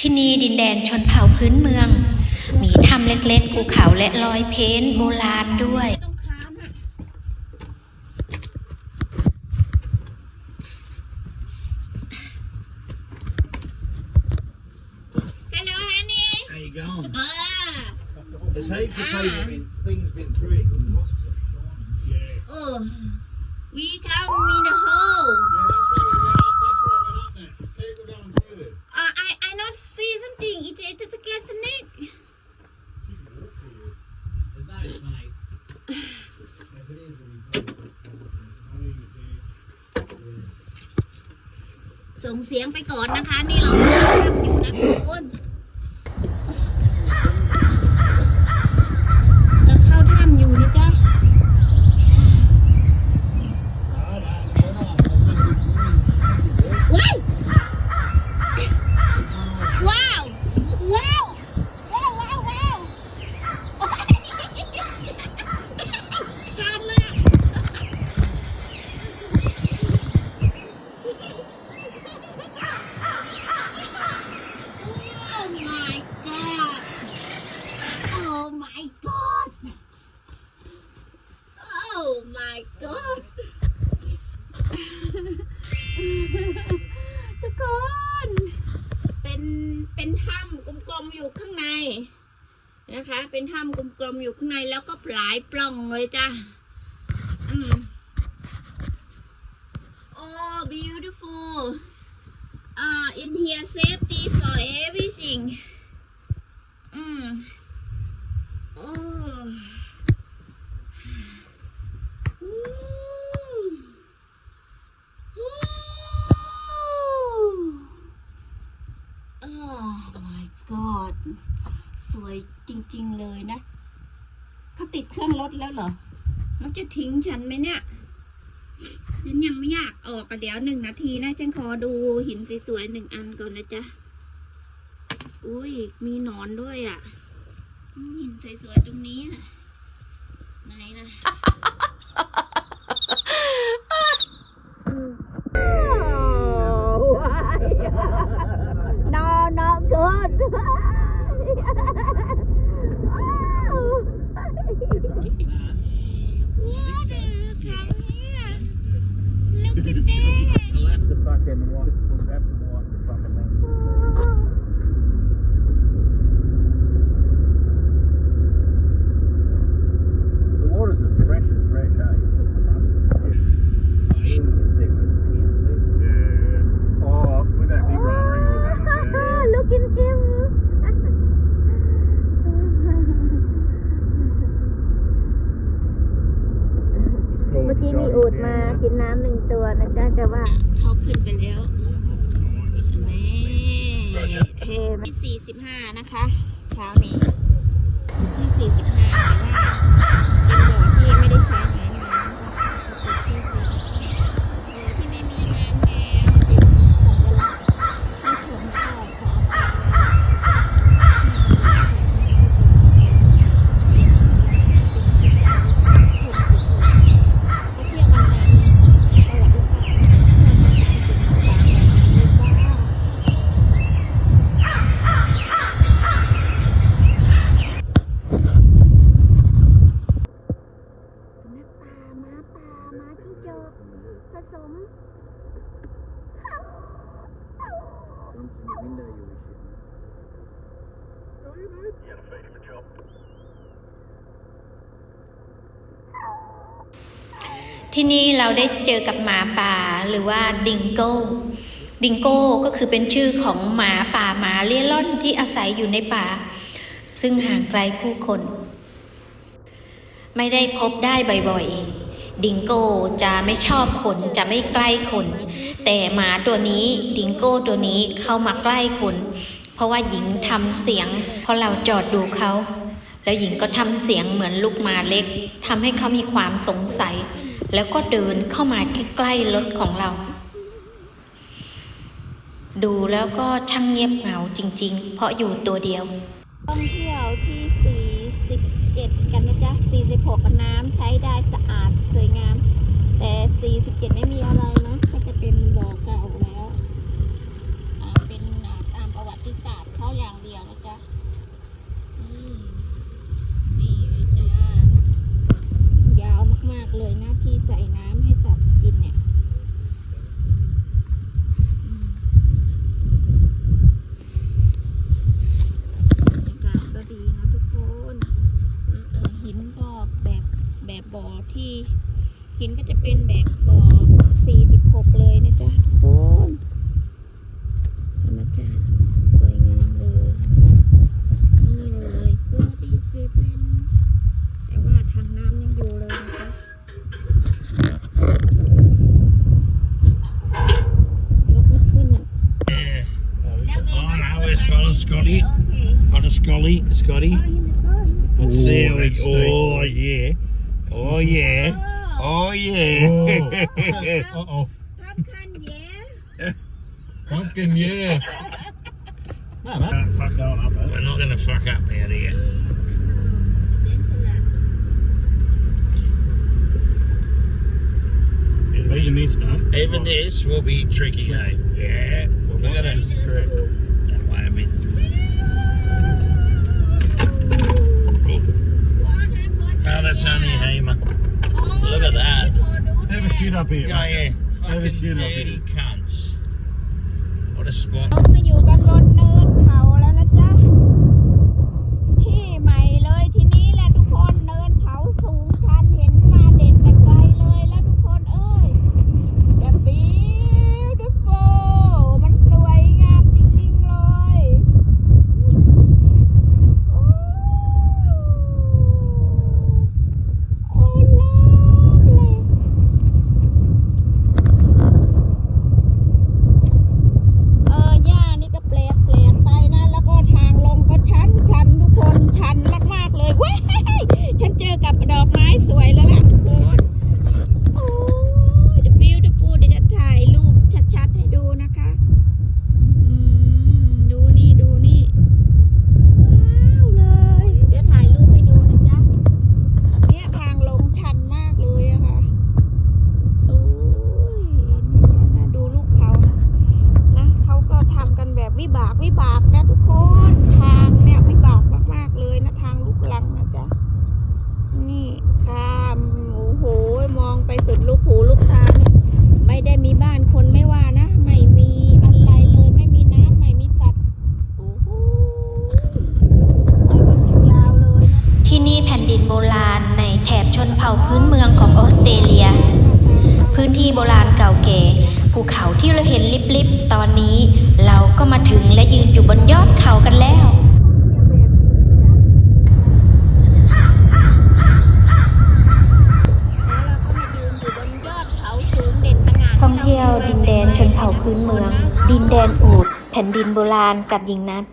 ที่นี่ดินแดนชนเผ่าพื้นเมือง มีถ้ำเล็กๆภูเขาและรอยเพ้นท์โบราณด้วยต้องค้ามอ่ เสียงไปก่อนนะคะ นี่เราทำอยู่นะคุณเราเข้าถ้ำอยู่นะจ๊ะ ว้าวว้าว ว้าว ว้าว ว้าว ว้าวขาดเลยอะ Oh my god! Oh my god! Oh my god! ทุกคน เป็น เป็นถ้ำกลมๆอยู่ข้างใน นะคะ เป็นถ้ำกลมๆอยู่ข้างในแล้วก็หลายปล่องเลยจ้ะอโอ้ beautiful อ่า in here safety for everything อืม Ooh. Ooh. Oh my god สวยจริง ๆ เลยนะเขาติดเครื่องรถแล้วเหรอเขาจะทิ้งฉันไหมเนี่ยฉันยังไม่อยากออกกระเดี๋ยวหนึ่งนาทีนะฉันขอดูหินสวยๆหนึ่งอันก่อนนะจ๊ะอุ้ยมีหนอนด้วยอะหินสวยๆตรงนี้อะไหนล่ะ อกี้มีอูดมากินน้ำหนึ่งตัวนะจ๊ะแต่ว่าเขาขึ้นไปแล้วนี่เทไม่สี่สิบห้านะคะเช้านี้ที่สี่สิบห้าแต่ว่าเป็นบ่อที่ไม่ได้ใช้น้ำนะบ่อที่ไม่มีน้ำแล้วเดี๋ยวของเวลาให้ชมข้าวขอไปเที่ยวกันนะประวัติศาสตร์ นักป่าม้าป่า ม้าจิ้งจกผสม Once in the window, you wish it. ที่นี่เราได้เจอกับหมาป่าหรือว่าดิงโก้ ดิงโก้ก็คือเป็นชื่อของหมาป่าหมาเลี้ยร่อนที่อาศัยอยู่ในป่า ซึ่งห่างไกลผู้คน ไม่ได้พบได้บ่อยๆ ดิงโก้จะไม่ชอบคนจะไม่ใกล้คน แต่หมาตัวนี้ดิงโก้ตัวนี้เข้ามาใกล้คน เพราะว่าหญิงทำเสียงพอเราจอดดูเขา แล้วหญิงก็ทำเสียงเหมือนลูกหมาเล็กทำให้เขามีความสงสัย แล้วก็เดินเข้ามาใกล้ๆรถของเราดูแล้วก็ช่างเงียบเหงาจริง ๆ เพราะอยู่ตัวเดียว 46กับน้ำใช้ได้สะอาดสวยงาม แต่ 47 ไม่มี Scotty. On a scolly, Scotty. Let's oh, see how he... Oh, oh, yeah. Oh, yeah. Oh, yeah. Oh. Uh-oh. Pumpkin, yeah. Pumpkin, yeah. no, fuck going up, eh? We're not going to fuck up out here. Even this even this will be tricky, eh? Yeah. We're gonna. Up here. Oh, yeah. Have a Fucking shit up dirty here. cunts. What a spot. ากวิบากนะทุกคน ทางเนี่ยวิบากมากๆเลยนะทางลูกลังนะจ๊ะ นี่ข้ามโอ้โหมองไปสุดลูกหูลูกตาเนี่ยไม่ได้มีบ้านคนไม่ว่านะ ไม่มีอะไรเลยไม่มีน้ำไม่มีสัตว์โอ้โหไปกันยาวเลยนะที่นี่แผ่นดินโบราณในแถบชนเผ่าพื้นเมืองของออสเตรเลีย พื้นที่โบราณ เขาที่เราเห็นลิบๆ ตอนนี้ เราก็มาถึงและยืนอยู่บนยอดเขากันแล้ว ท่องเที่ยวดินแดนชนเผ่าพื้นเมือง ดินแดนอูดแผ่นดินโบราณกับหญิงนัด